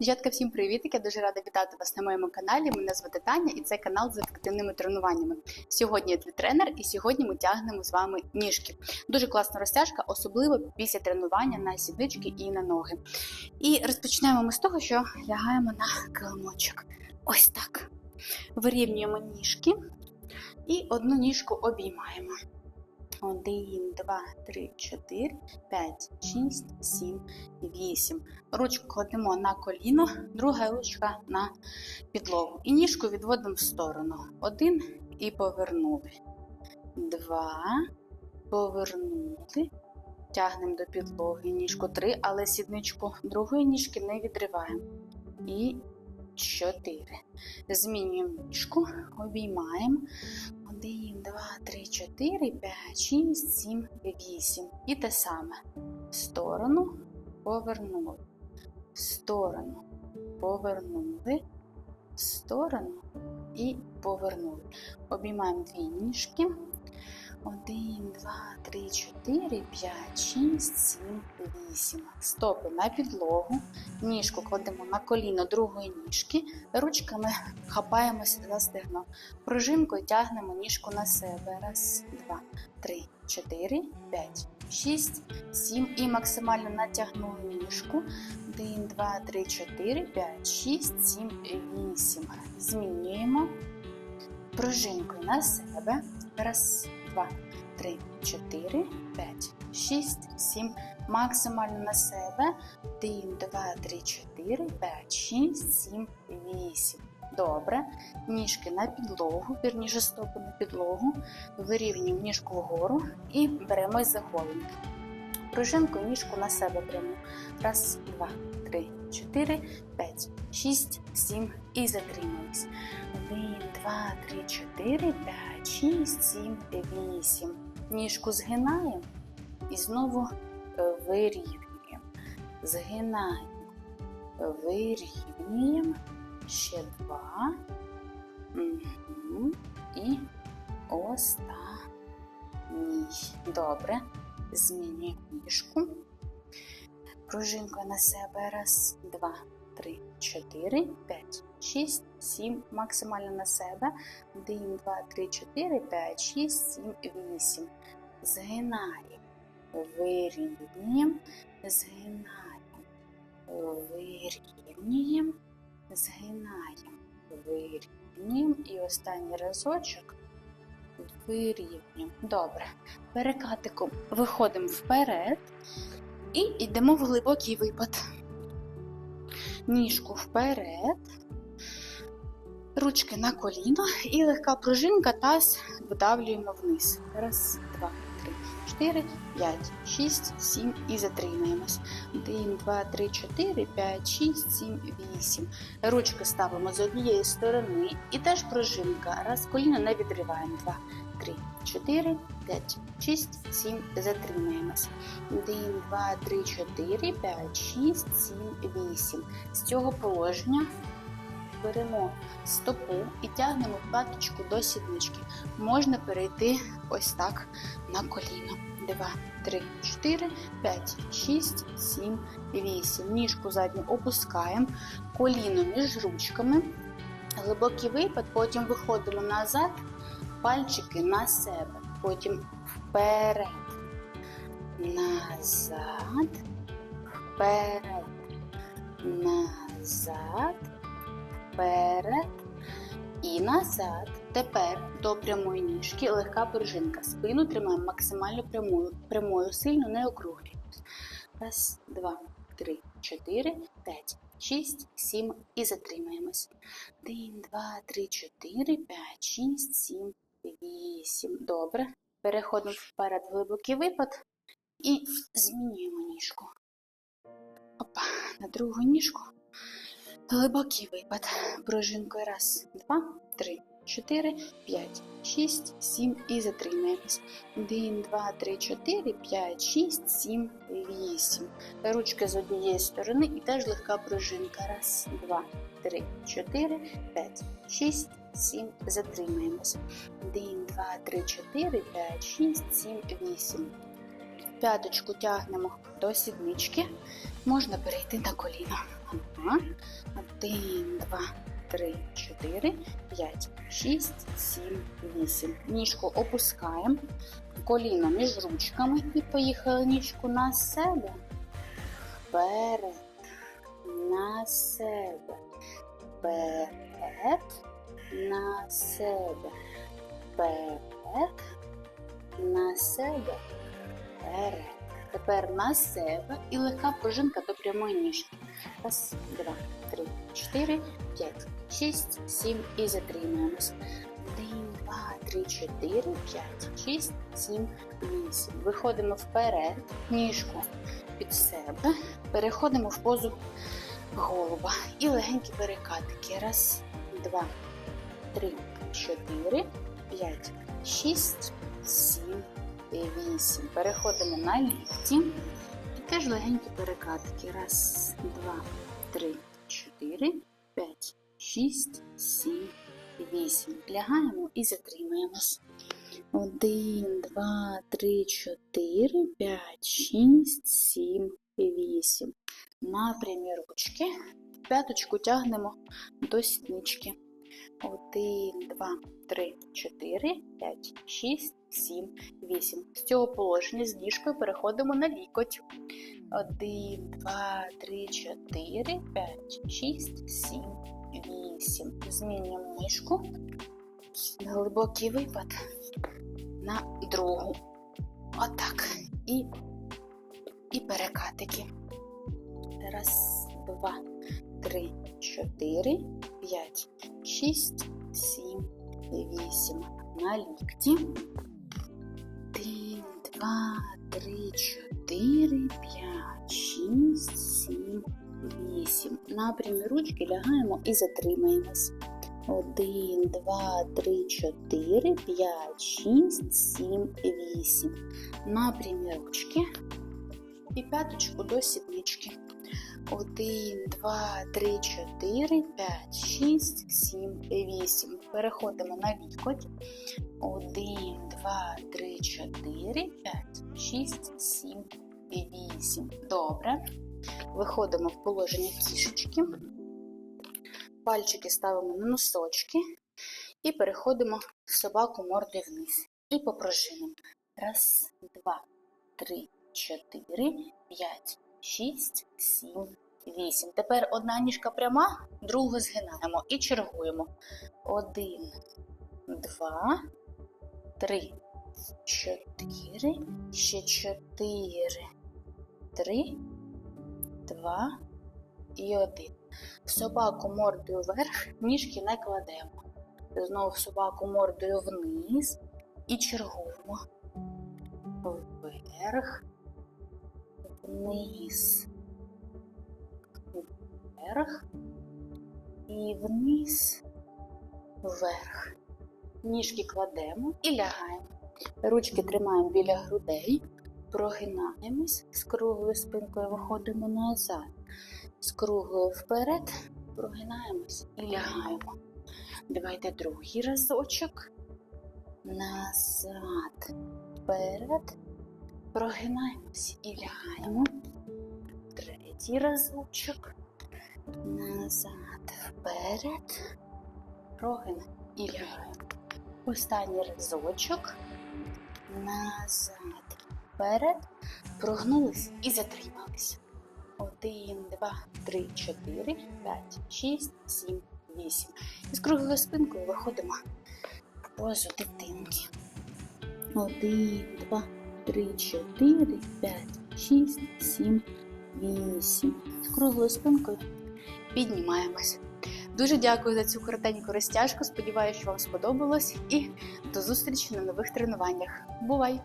Дівчатка, всім привіт! Я дуже рада вітати вас на моєму каналі. Мене звати Таня і це канал з ефективними тренуваннями. Сьогодні я твій тренер, і сьогодні ми тягнемо з вами ніжки. Дуже класна розтяжка, особливо після тренування на сіднички і на ноги. І розпочинаємо ми з того, що лягаємо на килимочок. Ось так. Вирівнюємо ніжки і одну ніжку обіймаємо. Один, два, три, чотири, п'ять, шість, сім, вісім. Ручку кладемо на коліно, друга ручка на підлогу. І ніжку відводимо в сторону. Один і повернули. Два. Повернули. Тягнемо до підлоги. Ніжку три, але сідничку другої ніжки не відриваємо. І чотири. Змінюємо ніжку, обіймаємо. Один, два, три, чотири, п'ять, шість, сім, вісім. І те саме. В сторону повернули. В сторону повернули. В сторону і повернули. Обіймаємо дві ніжки. Один, два, три, чотири, п'ять, шість, сім, вісім. Стопи на підлогу. Ніжку кладемо на коліно другої ніжки. Ручками хапаємося за стегно. Пружинкою тягнемо ніжку на себе. Раз, два, три, чотири, п'ять, шість, сім. І максимально натягнули ніжку. Один, два, три, чотири, п'ять, шість, сім, вісім. Змінюємо. Пружинкою на себе. Раз, два, три, чотири, п'ять, шість, сім. Максимально на себе. Один, два, три, чотири, п'ять, шість, сім, вісім. Добре. Ніжки на підлогу, вірніше стопи на підлогу. Вирівнюємо ніжку вгору і беремось за голень. Пружинку ніжку на себе прямо. Раз, два, три, чотири, п'ять, шість, сім. І затримуємось. Один, два, три, чотири, п'ять, шість, сім, вісім. Ніжку згинаємо і знову е, вирівнюємо. Згинаємо, вирівнюємо. Ще два. Угу. І останній. Добре. Змінюємо ніжку. Пружинкою на себе. Раз, два, три, чотири, п'ять, шість, сім. Максимально на себе. Один, два, три, чотири, п'ять, шість, сім, вісім. Згинаємо. Вирівнюємо. Згинаємо. Вирівнюємо. Згинаємо. Вирівнюємо. І останній разочок. Вирівнюємо. Добре. Перекатиком виходимо вперед і йдемо в глибокий випад. Ніжку вперед, ручки на коліно і легка пружинка, таз видавлюємо вниз. Раз, два, три, чотири, п'ять, шість, сім і затримуємось. Один, два, три, чотири, п'ять, шість, сім, вісім. Ручки ставимо з однієї сторони і теж пружинка. Раз коліно не відриваємо. Два, три, чотири, п'ять, шість, сім. Затримуємось. Один, два, три, чотири, п'ять, шість, сім, вісім. З цього положення беремо стопу і тягнемо п'яточку до сіднички. Можна перейти ось так на коліно. Два, три, чотири, п'ять, шість, сім, вісім. Ніжку задню опускаємо, коліно між ручками. Глибокий випад, потім виходимо назад, пальчики на себе, потім вперед, назад, вперед, назад, вперед і назад. Тепер до прямої ніжки легка пружинка. Спину тримаємо максимально прямою, прямою сильно не округлюємось. Раз, два, три, чотири, п'ять, шість, сім і затримаємось. Один, два, три, чотири, п'ять, шість, сім, вісім. Добре. Переходимо вперед в глибокий випад і змінюємо ніжку. Опа, на другу ніжку. Глибокий випад. Пружинкою. Раз, два, три, чотири, п'ять, шість, сім і затримаємось. Один, два, три, чотири, п'ять, шість, сім, вісім. Ручки з однієї сторони і теж легка пружинка. Раз, два, три, чотири, п'ять, шість, сім. Затримаємось. Один, два, три, чотири, п'ять, шість, сім, вісім. П'яточку тягнемо до сіднички. Можна перейти на коліно. Один, два, три, чотири, п'ять, шість, сім, вісім. Ніжку опускаємо. Коліно між ручками і поїхали ніжку на себе. Вперед. На себе. Вперед. На себе. Вперед. На себе. Вперед. Тепер на себе і легка пружинка до прямої ніжки. Раз, два, три, чотири, п'ять, шість, сім і затримуємось. Один, два, три, чотири, п'ять, шість, сім, вісім. Виходимо вперед, ніжку під себе. Переходимо в позу голуба. І легенькі перекатики. Раз, два, три, чотири, п'ять, шість, сім, вісім. Переходимо на лікті. І теж легенькі перекатики. Раз, два, три, чотири, п'ять, шість, сім, вісім. Лягаємо і затримуємось. Один, два, три, чотири, п'ять, шість, сім, вісім. Напрямі ручки. П'яточку тягнемо до сіднички. Один, два, три, чотири, п'ять, шість, сім, вісім. З цього положення з ніжкою переходимо на лікоть. Один, два, три, чотири, п'ять, шість, сім, вісім. Змінюємо ніжку. Глибокий випад на другу. Отак. І, і перекатики. Раз, два, три, чотири, п'ять, шість, сім, вісім. На лікті. Один, два, три, чотири, п'ять, шість, сім, вісім. Напрямі ручки лягаємо і затримаємось. Один, два, три, чотири, п'ять, шість, сім, вісім. Напрямі ручки і п'яточку до сіднички. Один, два, три, чотири, п'ять, шість, сім, вісім. Переходимо на лікоть. Один, два, три, чотири, п'ять, шість, сім, вісім. Добре. Виходимо в положення кішечки. Пальчики ставимо на носочки і переходимо в собаку мордою вниз. І попружинимо. Раз, два, три, чотири, п'ять, шість, сім, вісім. Тепер одна ніжка пряма, другу згинаємо і чергуємо. Один, два, три, чотири, ще чотири, три, два і один. Собаку мордою вверх, ніжки не кладемо. Знову собаку мордою вниз і чергуємо. Вверх, вниз, вверх і вниз, вверх. Ніжки кладемо і лягаємо. Ручки тримаємо біля грудей, прогинаємось, з круглою спинкою виходимо назад, з круглою вперед, прогинаємось і лягаємо. Давайте другий разочок. Назад, вперед, прогинаємось і лягаємо. Третій разочок. Назад, вперед, прогинаємо і лягаємо. Останній разочок. Назад, вперед, прогнулись і затримались. Один, два, три, чотири, п'ять, шість, сім, вісім. І з круглою спинкою виходимо в позу дитинки. Один, два, три, чотири, п'ять, шість, сім, вісім. З круглою спинкою піднімаємось. Дуже дякую за цю коротеньку розтяжку. Сподіваюся, що вам сподобалось. І до зустрічі на нових тренуваннях. Бувай!